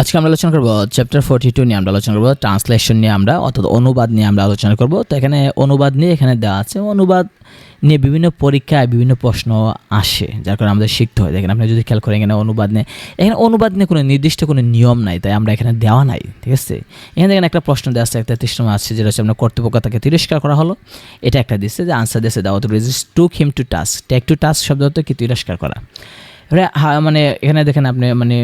আজকে আমরা আলোচনা করব চ্যাপ্টার ফোর্টি টু নিয়ে আমরা আলোচনা করব ট্রান্সলেশন নিয়ে আমরা, অর্থাৎ অনুবাদ নিয়ে আমরা আলোচনা করব। তো এখানে অনুবাদ নিয়ে এখানে দেওয়া আছে, অনুবাদ নিয়ে বিভিন্ন পরীক্ষায় বিভিন্ন প্রশ্ন আসে, যার কারণে আমাদের শিখতে হয়। দেখেন, আপনি যদি খেয়াল করেন এখানে অনুবাদ নিয়ে, এখানে অনুবাদ নিয়ে কোনো নির্দিষ্ট কোনো নিয়ম নাই, তাই আমরা এখানে দেওয়া নাই, ঠিক আছে? এখানে দেখেন একটা প্রশ্ন দেওয়া আছে, একটা তৃষ্ণ আছে, যেটা হচ্ছে আপনার কর্তৃপক্ষ তাকে তিরস্কার করা হলো। এটা একটা দিচ্ছে যে আনসার দিচ্ছে দেওয়া তো resist took him to task take to task শব্দ হতো কি? তিরস্কার করা। মানে এখানে দেখেন আপনি মানে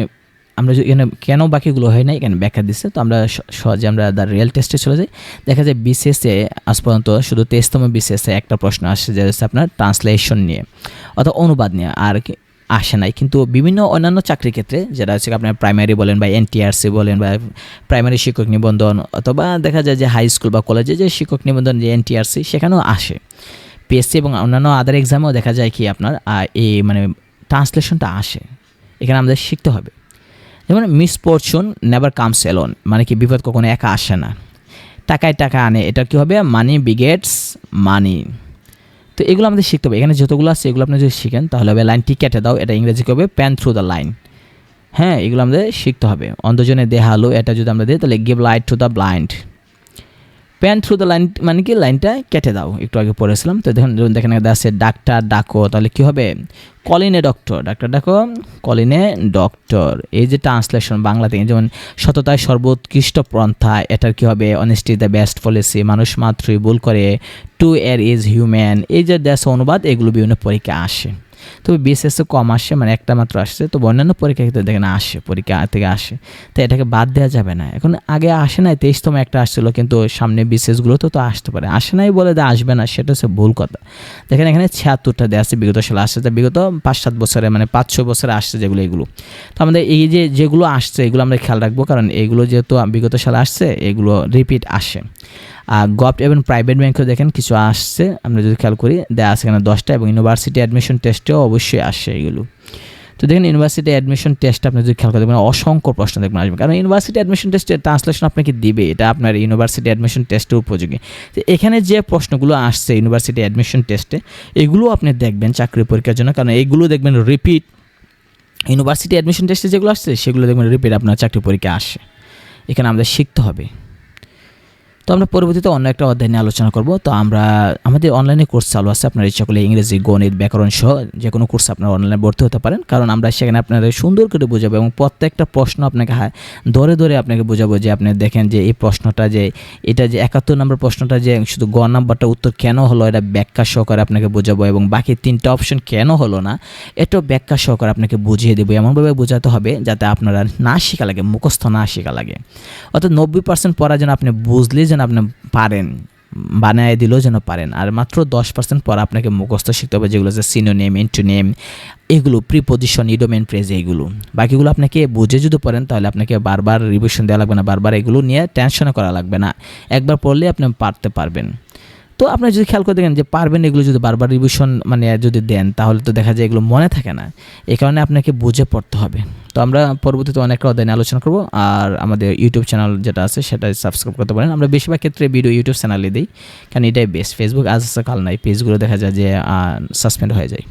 আমরা এখানে কেন বাকিগুলো হয় না এখানে ব্যাখ্যা দিচ্ছে। তো আমরা সহজে আমরা দ্য রিয়েল টেস্টে চলে যাই। দেখা যায় বিসিএসে আজ পর্যন্ত শুধু তেইশতম বিসিএসে একটা প্রশ্ন আসছে যে হচ্ছে আপনার ট্রান্সলেশন নিয়ে অথবা অনুবাদ নিয়ে আর আসে নাই। কিন্তু বিভিন্ন অন্যান্য চাকরির ক্ষেত্রে, যেটা হচ্ছে আপনার প্রাইমারি বলেন বা এনটিআরসি বলেন বা প্রাইমারি শিক্ষক নিবন্ধন অথবা দেখা যায় যে হাই স্কুল বা কলেজে যে শিক্ষক নিবন্ধন যে এনটিআরসি সেখানেও আসে। পিএসসি এবং অন্যান্য আদার এক্সামেও দেখা যায় কি আপনার এই মানে ট্রান্সলেশনটা আসে। এখানে আমাদের শিখতে হবে। যেমন মিসফরচুন নেভার কামস এলোন মানে কি বিপদ কখনো একা আসে না। টাকায় টাকা আনে, এটা কী হবে? মানি বিগেটস মানি তো এগুলো আমাদের শিখতে হবে। এখানে যতগুলো আছে, এগুলো আপনি যদি শিখেন, তাহলে হবে লাইনটি কেটে দাও, এটা ইংরেজি কী হবে? প্যান থ্রু দ্য লাইন হ্যাঁ এগুলো আমাদের শিখতে হবে। অন্ধজনে দেহালো, এটা যদি আমরা দিই, তাহলে give light to the blind pan through the line মানে কি লাইনটা কেটে দাও। একটু আগে পড়েছিলাম। তো দেখুন যখন দেখেন আছে, ডাক্তার, ডাকো। তাহলে কি হবে? কলিনে ডক্টর ডাক্তার, ডাকো। কলিনে ডক্টর এই যে ট্রান্সলেশন বাংলা থেকে যেমন, সততায় সর্বোৎকৃষ্ট পন্থা। এটার কি হবে? অনেস্টি দ্য বেস্ট পলিসি মানুষ মাত্রই ভুল করে। টু এর ইজ হিউম্যান এই যে দেশ অনুবাদ, এগুলো বিভিন্ন পরীক্ষা আসে। তবে বিএসএসে কম আসে মানে একটা মাত্র আসছে তো অন্যান্য পরীক্ষা ক্ষেত্রে দেখেন আসে, পরীক্ষা থেকে আসে। তো এটাকে বাদ দেওয়া যাবে না। এখন আগে আসে নাই, তেইশতম একটা আসছিল, কিন্তু সামনে বিশেষগুলো তো তো আসতে পারে। আসে নাই বলে যে আসবে না, সেটা হচ্ছে ভুল কথা। দেখেন এখানে ছিয়াত্তরটা দেওয়া আছে বিগত সালে আসছে তা বিগত পাঁচ সাত বছরে মানে পাঁচ ছয় বছরে আসছে যেগুলো, এগুলো। তো আমাদের এই যে যেগুলো আসছে, এগুলো আমরা খেয়াল রাখব, কারণ এগুলো যেহেতু বিগত সালে আসছে, এগুলো রিপিট আসে। গভট এবং প্রাইভেট ব্যাংকেও দেখেন কিছু আসছে। আমরা যদি খেয়াল করি দেওয়া আছে এখানে দশটা এবং ইউনিভার্সিটি অ্যাডমিশন টেস্টেও অবশ্যই আসে এগুলো। তো দেখেন ইউনিভার্সিটি অ্যাডমিশন টেস্ট আপনি যদি খেয়াল করে দেখবেন অসংখ্য প্রশ্ন দেখবেন আসবে। কারণ ইউনিভার্সিটি অ্যাডমিশন টেস্টের ট্রান্সলেশন আপনাকে দিবে, এটা আপনার ইউনিভার্সিটি অ্যাডমিশন টেস্টের উপযোগী। তো এখানে যে প্রশ্নগুলো আসছে ইউনিভার্সিটি অ্যাডমিশন টেস্টে এগুলো আপনি দেখবেন চাকরি পরীক্ষার জন্য। কারণ এইগুলো দেখবেন রিপিট ইউনিভার্সিটি অ্যাডমিশন টেস্টে যেগুলো আসছে, সেগুলো দেখবেন রিপিট আপনার চাকরি পরীক্ষা আসে। এখানে আমাদের শিখতে হবে। তো আমরা পরবর্তীতে অন্য একটা অধ্যায় নিয়ে আলোচনা করব। তো আমরা, আমাদের অনলাইনে কোর্স চালু আছে, আপনার ইচ্ছা করলে ইংরেজি, গণিত, ব্যাকরণ সহ যে কোনো কোর্স আপনারা অনলাইনে ভর্তি হতে পারেন। কারণ আমরা সেখানে আপনাদের সুন্দর করে বোঝাবো এবং প্রত্যেকটা প্রশ্ন আপনাকে ধরে ধরে আপনাকে বোঝাবো যে আপনি দেখেন যে এই প্রশ্নটা যে, এটা যে একাত্তর নম্বর প্রশ্নটা যে, শুধু গ নাম্বারটা উত্তর কেন হলো, এটা ব্যাখ্যা সহকারে আপনাকে বোঝাবো এবং বাকি তিনটা অপশন কেন হলো না, এটাও ব্যাখ্যা সহকারে আপনাকে বুঝিয়ে দেবো। এমনভাবে বোঝাতে হবে যাতে আপনারা না শেখা লাগে, মুখস্থ না শেখা লাগে। অর্থাৎ নব্বই পার্সেন্ট পড়া যেন আপনি বুঝলে যেন আপনি পারেন, বানায় দিলেও যেন পারেন। আর মাত্র দশ পার্সেন্ট পর আপনাকে মুখস্থ শিখতে হবে যেগুলো হচ্ছে সিনোনেম ইন্টোনেম এগুলো প্রিপোজিশন ইডোমেন প্রেজ এইগুলো। বাকিগুলো আপনাকে বুঝে যদি পড়েন, তাহলে আপনাকে বারবার রিভিশন দেওয়া লাগবে না, বারবার এগুলো নিয়ে টেনশনে করা লাগবে না। একবার পড়লে আপনি পারতে পারবেন। তো আপনি যদি খেয়াল করে দেখেন যে পারবেন এগুলো যদি বারবার রিভিশন মানে যদি দেন, তাহলে তো দেখা যায় এগুলো মনে থাকে না। এই কারণে আপনাকে বুঝে পড়তে হবে। তো আমরা পরবর্তীতে অনেকটা অধ্যায় আলোচনা করব। আর আমাদের ইউটিউব চ্যানেল যেটা আছে সেটা সাবস্ক্রাইব করতে পারেন। আমরা বেশিরভাগ ক্ষেত্রে ভিডিও ইউটিউব চ্যানেলে দিই। কারণ এটাই বেস্ট ফেসবুক আজ কাল নাই পেজগুলো দেখা যায় যে সাসপেন্ড হয়ে যায়।